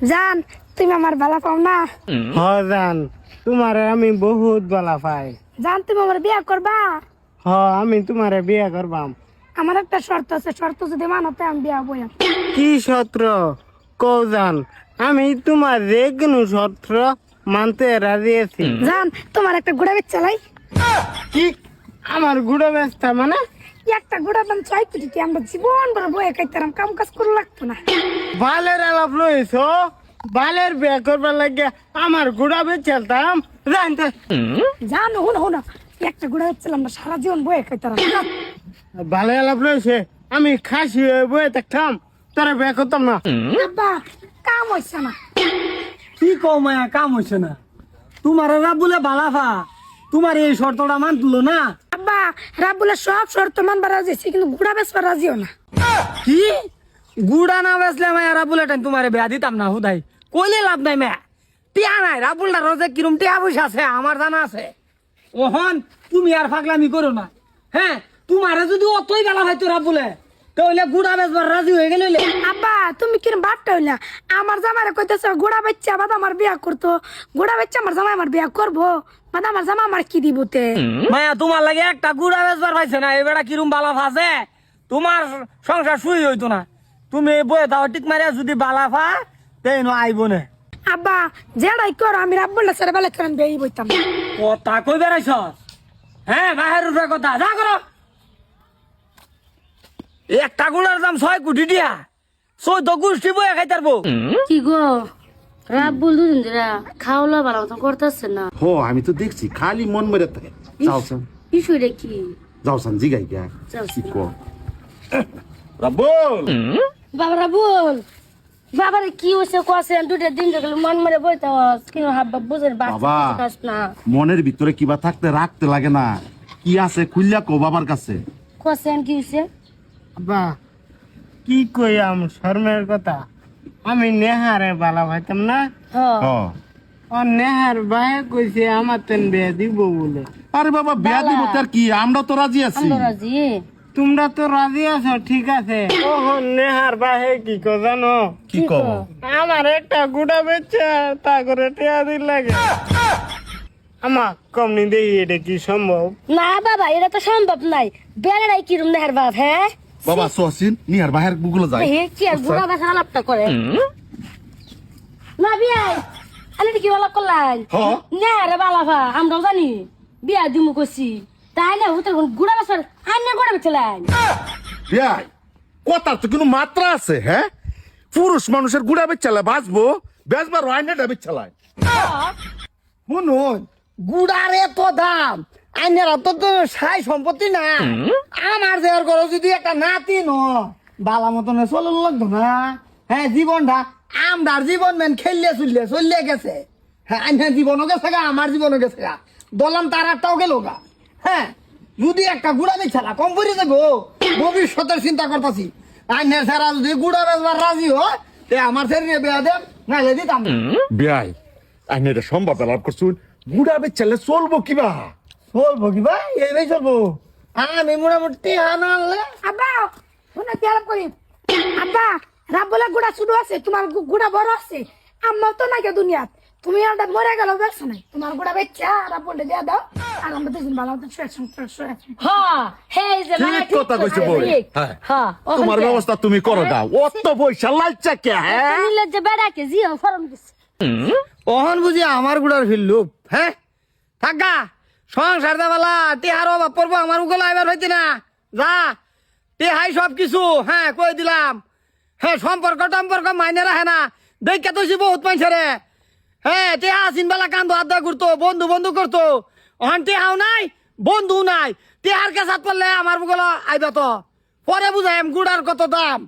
জান তুমি আমার বালা পাও না। হ জান তোমার আমি বহুত বালা পাই। জান তুমি আমার বিয়া করবা? হ আমি তোমারে বিয়া করবাম। আমার একটা শর্ত আছে শর্ত যদি মানতে আমি বিয়া বইয়া কি সত্র কও জান আমি তোমার যে কোনো সত্র মানতে রাজি আছি। জান তোমার একটা গুড়া বেচ চালাই কি? আমার গুড়ো ব্যস্তা মানে? একটা গুড়ার দাম ছয় কোটি আমরা জীবন ভর বয়ে খাইতাম কাম কাজ করে লাগতো না। বালের আলাপ লইছ? বালের বিয়ে করবার লাগে আমার গুড়া বেচালতাম জানতে জান হুন হুন একটা গুড়া বেচছিলাম আমরা সারা জীবন বয়ে খাইতাম বালে আলাপ লইছে? আমি খাসি হয়ে বয়ে থাকতাম তোরা বিয়ে করতাম না। আব্বা কাম হইছে না কি কও মায়া কাম হইছে না? তোমার রাবুলে বালাফা। তোমার এই শর্তটা মানতুলো না? আব্বা রাবুলের সব শর্ত মানবার রাজি আছি, কিন্তু গুড়া বেচবার রাজিও না। কি? গুড়া না বেসলে মায়া রাবুলে টাইম তোমারে বেয়া দিতাম না হুদাই। কইলে লাভ নাই মায়া। টিয়া নাই রাবুলটা রোজে কিরম টিয়া পয়সা আছে আমার জানা আছে। ওহন তুমি আর ফাগলামি করো না। হ্যাঁ তোমারে যদি অতই বেলা হয়তো রাবুলে তাহলে গুড়া বেচবার রাজি হয়ে গেলে আব্বা তুমি কিরম বাট্টা হইলা? আমার জামারে কইতেছ গোড়া বাচ্চা বাদ আমার বিয়া করতো। গোড়া বাচ্চা আমার জামাই আমার বিয়া করব। বাদ আমার জামা আমার কি দিবতে মায়া তোমার লাগে একটা গুড়া বেচবার পাইছে না এবারে কিরম বালা ফাছে তোমার সংসার শুই হইতো না। তুমি বয়ে দাও টিক মারে যদি বালা ফা তেই নো আইব না। আব্বা যেটাই করো আমি রাব্বুল্লা ছেড়ে বেলা করেন বেই বইতাম। কথা কই বেড়াইছ? হ্যাঁ বাহের উপরে কথা যা করো। একটা গুড়ার দাম ছয় কোটি দিয়া চোদ্দ গোষ্ঠী বয়ে খাইতারবো কি গো? রাব্বুল দুদিন ধরে খাওলা ভালো মতো করতেছে না। হো আমি তো দেখছি খালি মন মেরে থাকে। বিষয়টা কি? যাওছেন জিগাই গিয়া। যাওছেন। কি কো রাব্বুল বাবা রাব্বুল বাবার কি হয়েছে দুটা দিন মন মেরে বইতে হস কিন্তু হাব্বা বুঝের বাবা। না। মনের ভিতরে কিবা থাকতে রাখতে লাগে না। কি আছে খুললা কো বাবার কাছে? কি হয়েছে কি কইয়াম শর্মের কথা? আমি নেহারে বালা ভাইতাম না? ও নেহার বাহে কইছে আমার তেন বিয়ে দিব বলে। আরে বাবা বিয়া দিব তার কি? আমরা তো রাজি আছি। তোমরা তো রাজি আছো ঠিক আছে। ও নেহার বাহে কি কো জানো? কি কো? আমার একটা গুড়া বেচা তা করে টিয়া দিন লাগে। আমার কমনি দেই এটা কি সম্ভব? না বাবা এটা তো সম্ভব নাই। বেড়াই কিরম নেহার বাপ হ্যাঁ? বাবা সোসিন নিয়ার বাহির গুগল যায় হে কি আর বুড়া বাসা আলাপটা করে? না বিয়াই আমি কি বলা করলাই? হ। নেহারে বালাফা আমরাও জানি। বিয়া দিমু কইছি। তাই না হুতে গুড়া বাসার আন্নে গুড়া বেচলাই বিয়া কথার তো কোনো মাত্রা আছে হ্যাঁ? পুরুষ মানুষের গুড়া বেচালা বাঁচবো বেচবার রাইনাটা বেচালায় শুনুন গুড়ার এত দাম। আইনেরা তো সাই সম্পত্তি না। আমার দেওয়ার করো যদি একটা নাতি ন বালা মতন চলে লাগতো না। হ্যাঁ জীবনটা আমরার জীবন মেন খেললে চললে চললে গেছে। হ্যাঁ আইনের জীবনও গেছে গা আমার জীবনও গেছে গা। বললাম তার একটাও গেল গা। হ্যাঁ যদি একটা গুড়া বেচালা কম করে দেবো ভবিষ্যতের চিন্তা করতেছি। আইনের সারা যদি গুড়া বেচবার রাজি হয় তে আমার ছেলে বেয়া দেব নাইলে দিতাম। না। বিয়াই আইনে এটা সম্ভব লাভ করছুন। গুড়া বেচালে চলবো কিবা? চলবো কি ভাই? এই চলবো। আমি মোটামুটি হানা আনলে। আব্বা শুনে কি আলাপ করি? আব্বা গুড়া শুধু আছে তোমার গুড়া বড় আছে। আমার তো নাই কে দুনিয়াত। তুমি একটা মরে গেল নাই? তোমার গুড়া বেচা রাব্বুলে দিয়ে দাও আর আমরা দুজন ভালো মতো শুয়ে শুয়ে শুয়ে হ্যাঁ হে যে ঠিক কথা কইছে বই হ্যাঁ। হ্যাঁ তোমার ব্যবস্থা তুমি করো দাও। অত পয়সা লাইচা কে হ্যাঁ? নিলে যে বেড়াকে জিও ফরম দিছে। অহন বুঝি আমার গুড়ার ফিরলুপ হ্যাঁ? থাকা সংসার দেবালা টেহার অভাব পড়ব, আমার উগল আইবার হইতে না। যা টেহাই সব কিছু হ্যাঁ কই দিলাম। হ্যাঁ সম্পর্ক টম্পর্ক মাইনে রাখে না। দেখে তো বহুত পাইছে রে। হ্যাঁ টেহা আসিন বেলা কান্দো, আড্ডা করতো বন্ধু বন্ধু করতো। অহন টেহাও নাই, বন্ধু নাই। টেহার কাছে পড়লে আমার উগল আইবা তো। পরে বুঝাই গুড়ার কত দাম।